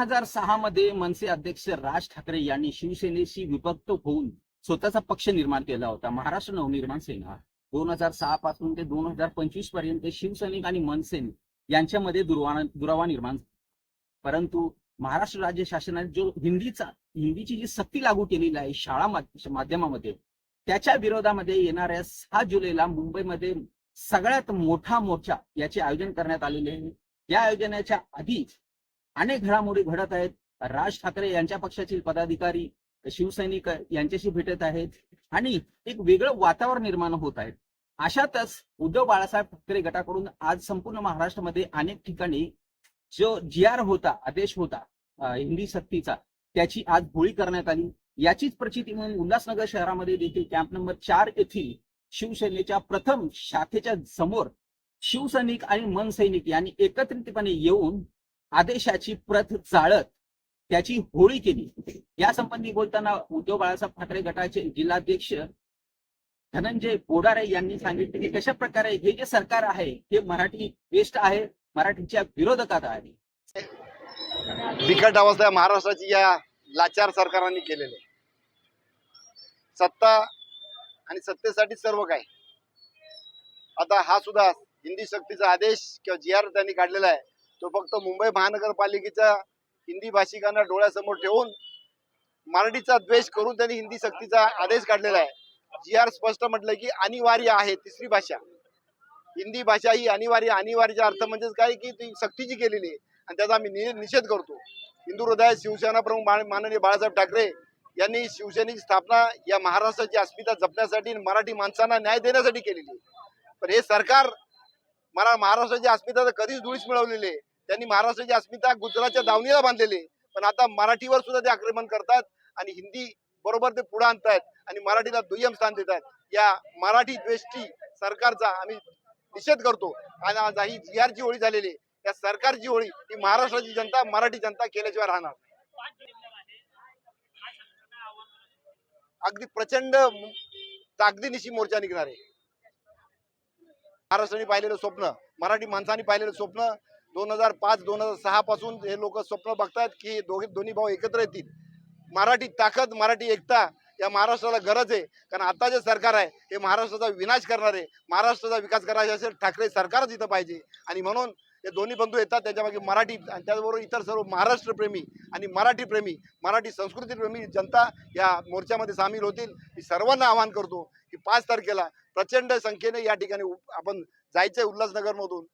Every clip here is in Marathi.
हजार सहा मध्ये मनसे अध्यक्ष राज ठाकरे यांनी शिवसेनेशी विभक्त होऊन स्वतःचा पक्ष निर्माण केला होता. महाराष्ट्र नवनिर्माण सेना. दोन हजार सहा पासून ते दोन हजार पंचवीसपर्यंत शिवसैनिक आणि मनसेन यांच्यामध्ये दुर्वा दुरावा निर्माण परंतु महाराष्ट्र राज्य शासनाने जो हिंदीचा हिंदीची जी सक्ती लागू केलेली आहे शाळा माध्यमामध्ये त्याच्या विरोधामध्ये येणाऱ्या सहा जुलैला मुंबईमध्ये सगळ्यात मोठा मोर्चा याचे आयोजन करण्यात आलेले आहे. या आयोजनाच्या आधी अनेक घडामोडी घडत आहेत. राज ठाकरे यांच्या पक्षातील पदाधिकारी शिवसैनिक यांच्याशी भेटत आहेत आणि एक वेगळं वातावरण निर्माण होत आहे. अशातच उद्धव बाळासाहेब ठाकरे गटाकडून आज संपूर्ण महाराष्ट्रामध्ये अनेक ठिकाणी जो जी आर होता आदेश होता हिंदी सक्तीचा त्याची आज होळी करण्यात आली. याचीच प्रचिती म्हणून उल्हासनगर शहरामध्ये देखील कॅम्प नंबर चार येथील शिवसेनेच्या प्रथम शाखेच्या समोर शिवसैनिक आणि मनसैनिक यांनी एकत्रितपणे येऊन आदेशाची प्रत जाळत त्याची होळी केली. या संबंधी बोलताना उद्धव बाळासाहेब ठाकरे गटाचे जिल्हाध्यक्ष धनंजय बोडारे यांनी सांगितले की कशा प्रकारे हे जे सरकार आहे हे मराठी बेस्ट आहे मराठीच्या विरोधकात आहे. बिकट अवस्था महाराष्ट्राची या लाचार सरकारांनी केलेले सत्ता आणि सत्तेसाठी सर्व काय आता हा सुद्धा हिंदी शक्तीचा आदेश किंवा जी आर त्यांनी काढलेला आहे. तो फक्त मुंबई महानगरपालिकेच्या हिंदी भाषिकांना डोळ्यासमोर ठेवून मराठीचा द्वेष करून त्यांनी हिंदी सक्तीचा आदेश काढलेला आहे. जी आर स्पष्ट म्हटलं की अनिवार्य आहे तिसरी भाषा. हिंदी भाषा ही अनिवार्य अनिवार्यचा अर्थ म्हणजेच काय की ती सक्तीची केलेली आहे. आणि त्याचा आम्ही नि- निषेध करतो. हिंदू हृदय शिवसेना प्रमुख माननीय बाळासाहेब ठाकरे यांनी शिवसेनेची स्थापना या महाराष्ट्राची अस्मिता जपण्यासाठी मराठी माणसांना न्याय देण्यासाठी केलेली पण हे सरकार मला महाराष्ट्राची अस्मिता तर कधीच धुळीस मिळवलेली आहे. त्यांनी महाराष्ट्राची अस्मिता गुजरातच्या दावणीला बांधलेली पण आता मराठीवर सुद्धा ते आक्रमण करतात आणि हिंदी बरोबर ते पुढे आणतायत आणि मराठीला दुय्यम स्थान देतात या मराठी द्वेष्टी सरकारचा आम्ही निषेध करतो. आणि आज ही जी आरची होळी झालेली आहे. या सरकारची होळी ही महाराष्ट्राची जनता मराठी जनता केल्याशिवाय राहणार अगदी प्रचंड ताकदीनिशी मोर्चा निघणार आहे. महाराष्ट्राने पाहिलेलं स्वप्न मराठी माणसाने पाहिलेलं स्वप्न दोन हजार पाच दोन हजार सहा पासून हे लोक स्वप्न बघतात की दोघे दोन्ही भाऊ एकत्र येतील. मराठी ताकद मराठी एकता या महाराष्ट्राला गरज आहे. कारण आता जे सरकार आहे हे महाराष्ट्राचा विनाश करणार आहे. महाराष्ट्राचा विकास करायचा असेल ठाकरे सरकारच इथं पाहिजे. आणि म्हणून हे दोन्ही बंधू येतात त्याच्यामागे मराठी आणि त्याचबरोबर इतर सर्व महाराष्ट्रप्रेमी आणि मराठी प्रेमी मराठी संस्कृतीप्रेमी जनता या मोर्चामध्ये सामील होतील. मी सर्वांना आवाहन करतो की पाच तारखेला प्रचंड संख्येने या ठिकाणी आपण आपण आहे उल्हासनगरमधून.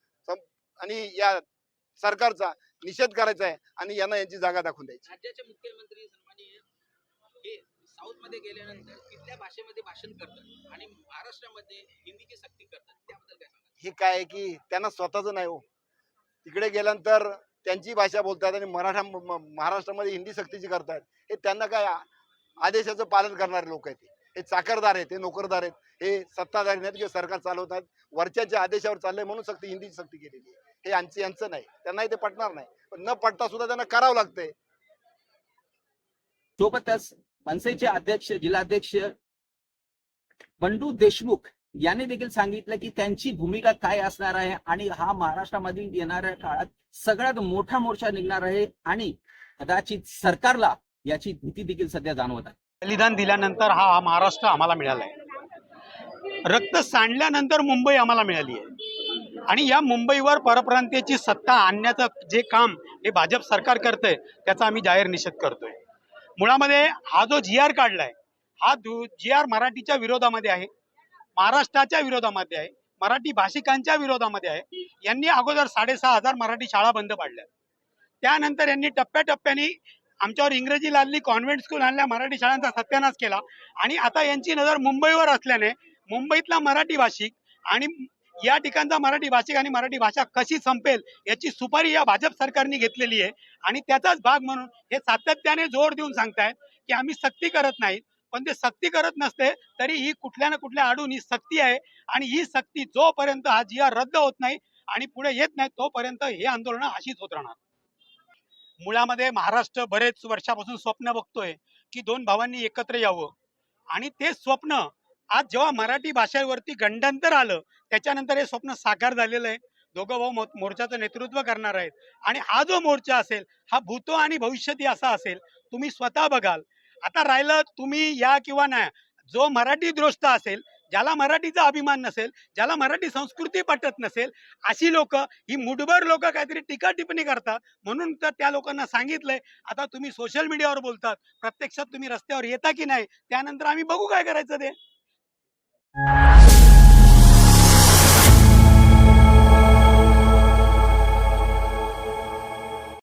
आणि या सरकारचा निषेध करायचा आहे आणि यांना यांची जागा दाखवून द्यायची. राज्याचे मुख्यमंत्री हे साऊथमध्ये गेल्यानंतर तिथल्या भाषेमध्ये भाषण करतात आणि महाराष्ट्रामध्ये हिंदीची सक्ती करतात. त्याबद्दल काय हे काय आहे की त्यांना स्वतःच नाही हो. तिकडे गेल्यानंतर त्यांची भाषा बोलतात आणि मराठा महाराष्ट्रामध्ये हिंदी सक्तीची करतात. हे त्यांना काय आदेशाचं पालन करणारे लोक आहेत हे चाकरदार आहेत हे नोकरदार आहेत. हे सत्ताधारी नाहीत किंवा सरकार चालवतात वरच्याच्या आदेशावर चाललंय म्हणून सक्ती हिंदीची सक्ती केलेली आहे. हे यांचं यांचं नाही. त्यांनाही ते पटणार नाही. पण न पटता सुद्धा त्यांना करावं लागतंय. सोबतच मनसेचे अध्यक्ष जिल्हाध्यक्ष बंडू देशमुख यांनी देखील सांगितलं की त्यांची भूमिका काय असणार आहे आणि हा महाराष्ट्रामधील येणाऱ्या काळात सगळ्यात मोठा मोर्चा निघणार आहे आणि कदाचित सरकारला याची भीती देखील सध्या जाणवत आहे. बलिदान दिल्यानंतर हा महाराष्ट्र आम्हाला मिळाला आहे. रक्त सांडल्यानंतर मुंबई आम्हाला मिळाली आहे. आणि या मुंबईवर परप्रांतीयची सत्ता आणण्याचं जे काम हे भाजप सरकार करतंय त्याचा आम्ही जाहीर निषेध करतोय. मुळामध्ये हा जो जी आर काढलाय हा जी आर मराठीच्या विरोधामध्ये आहे महाराष्ट्राच्या विरोधामध्ये आहे मराठी भाषिकांच्या विरोधामध्ये आहे. यांनी अगोदर साडेसहा हजार मराठी शाळा बंद पाडल्या त्यानंतर यांनी टप्प्याटप्प्याने आमच्यावर इंग्रजी लादली कॉन्व्हेंट स्कूल आणल्या मराठी शाळांचा सत्यानाश केला. आणि आता यांची नजर मुंबईवर असल्याने मुंबईतला मराठी भाषिक आणि या ठिकाणचा मराठी भाषिक आणि मराठी भाषा कशी संपेल याची सुपारी या भाजप सरकारने घेतलेली आहे. आणि त्याचाच भाग म्हणून हे सातत्याने जोर देऊन सांगतायत की आम्ही सक्ती करत नाही पण ते सक्ती करत नसते तरी ही कुठल्या ना कुठल्या आडून ही सक्ती आहे. आणि ही सक्ती जोपर्यंत हा जिया रद्द होत नाही आणि पुढे येत नाही तोपर्यंत हे आंदोलन अशीच होत राहणार. मुळामध्ये महाराष्ट्र बरेच वर्षापासून स्वप्न बघतोय की दोन भावांनी एकत्र यावं. आणि ते स्वप्न आज जेव्हा मराठी भाषेवरती गंडांतर आलं त्याच्यानंतर हे स्वप्न साकार झालेलं आहे. दोघं भाऊ मो- मोर्चाचं नेतृत्व करणार आहेत. आणि हा जो मोर्चा असेल हा भूतो आणि भविष्यती असा असेल तुम्ही स्वतः बघाल. आता राहिलं तुम्ही या किंवा नाही जो मराठी द्रोष्ट असेल ज्याला मराठीचा अभिमान नसेल ज्याला मराठी संस्कृती पटत नसेल अशी लोक ही मुठभर लोक काहीतरी टीका टिप्पणी करतात. म्हणून तर त्या लोकांना सांगितलंय आता तुम्ही सोशल मीडियावर बोलतात प्रत्यक्षात तुम्ही रस्त्यावर येता की नाही त्यानंतर आम्ही बघू काय करायचं ते.